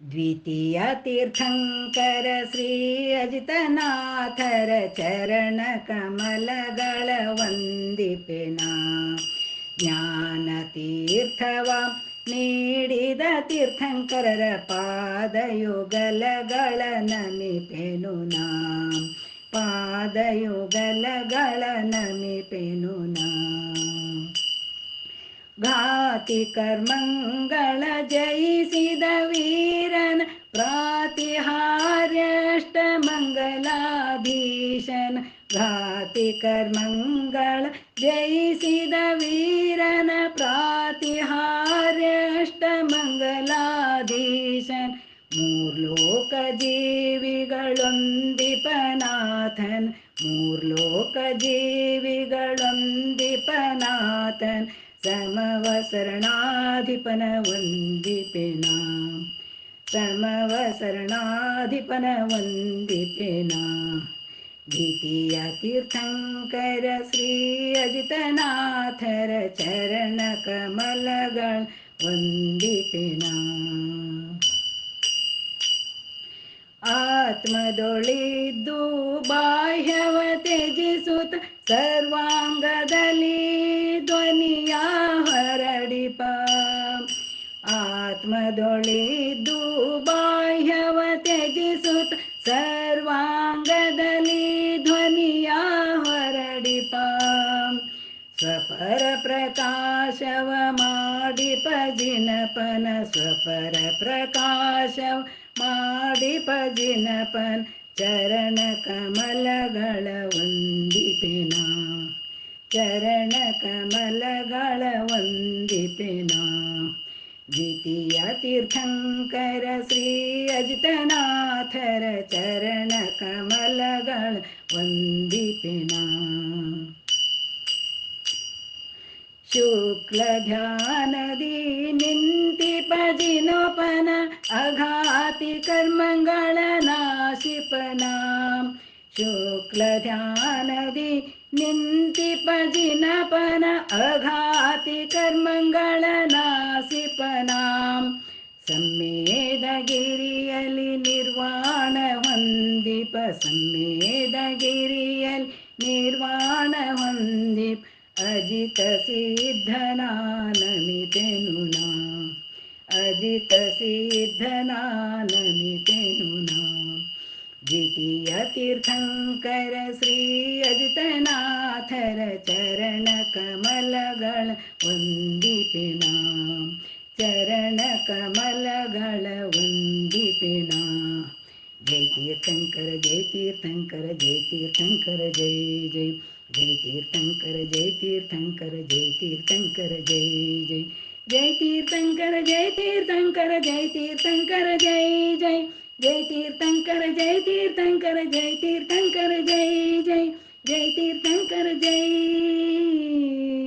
ದ್ವಿತೀಯ ಶ್ರೀ ಅಜಿತನಾಥರ ಚರಣ ಕಮಲಗಳ ವಂದಿಪೆನ ಜ್ಞಾನ ತೀರ್ಥವ ನೀಡಿದ ತೀರ್ಥಂಕರರ ಪಾದಯುಗಲಗಳ ನಮಿಪೆನು ನಾ ಪಾದಯುಗಲಗಳ ನಮಿಪೆನು ನಾ ಘಾತಿ ಕರ್ಮಂಗಳ ಜಯಿಸಿದ ವೀರನ ಕರ್ಮಂಗಳ ಜಯಿಸಿದ ವೀರನ ಪ್ರಾತಿಹಾರ್ಯಷ್ಟ ಮಂಗಲಾಧೀಶನ್ ಮೂರ್ಲೋಕ ಜೀವಿಗಳೊಂದಿಪನಾಥನ್. ಮೂರ್ಲೋಕ ಜೀವಿಗಳೊಂದಿಪನಾಥನ್. ಸಮವ ಶರಣಾಧಿಪನ ವಂದಿಪೆನ ಸಮವ ಶರಣಾಧಿಪನ ವಂದಿಪೆನ ಕಪಿya ತೀರ್ಥಂ ಶ್ರೀ ಅಜಿತನಾಥರ ಚರಣಕಮಲಗಳ ವಂದಿತನ ಆತ್ಮದೊಳಿ ದು ಬಾಹವ ತೇಜಸೂತ ಸರ್ವಾಂಗದಲಿ ದೊನಿಯಾ ಹರಡಿಪ ಆತ್ಮದೊಳಿ स्वपरप्रकाशवमाडिपजिनपन स्वपरप्रकाशव माडिपजिनपन् पजनपन स्वपर प्रकाशव माडि पजनपन श्री अजितनाथर चरणकमल शुक्लध्यानदी निन्ति अघाति कर्मङ्गळ नाशिपनाम शुक्लध्यानदि निपजिनपन अघाति कर्मङ्गळ सम्मेदगिरियलि निर्वाण वन्दिप सम्मेदगिरियलि निर्वाण वन्दिप अजित सिद्धना नमितेुना अजित सिद्धना नमितेुना श्री अजितनाथर चरण कमलगण वन्दिपिना जय तीर्थङ्कर जय तीर्थङ्कर जय तीर्थङ्कर जय जय। जय तीर्थंकर जय तीर्थंकर जय तीर्थंकर जय जय जय तीर्थंकर जय तीर्थंकर जय तीर्थंकर जय जय जय तीर्थंकर जय तीर्थंकर जय तीर्थंकर जय जय जय तीर्थंकर जय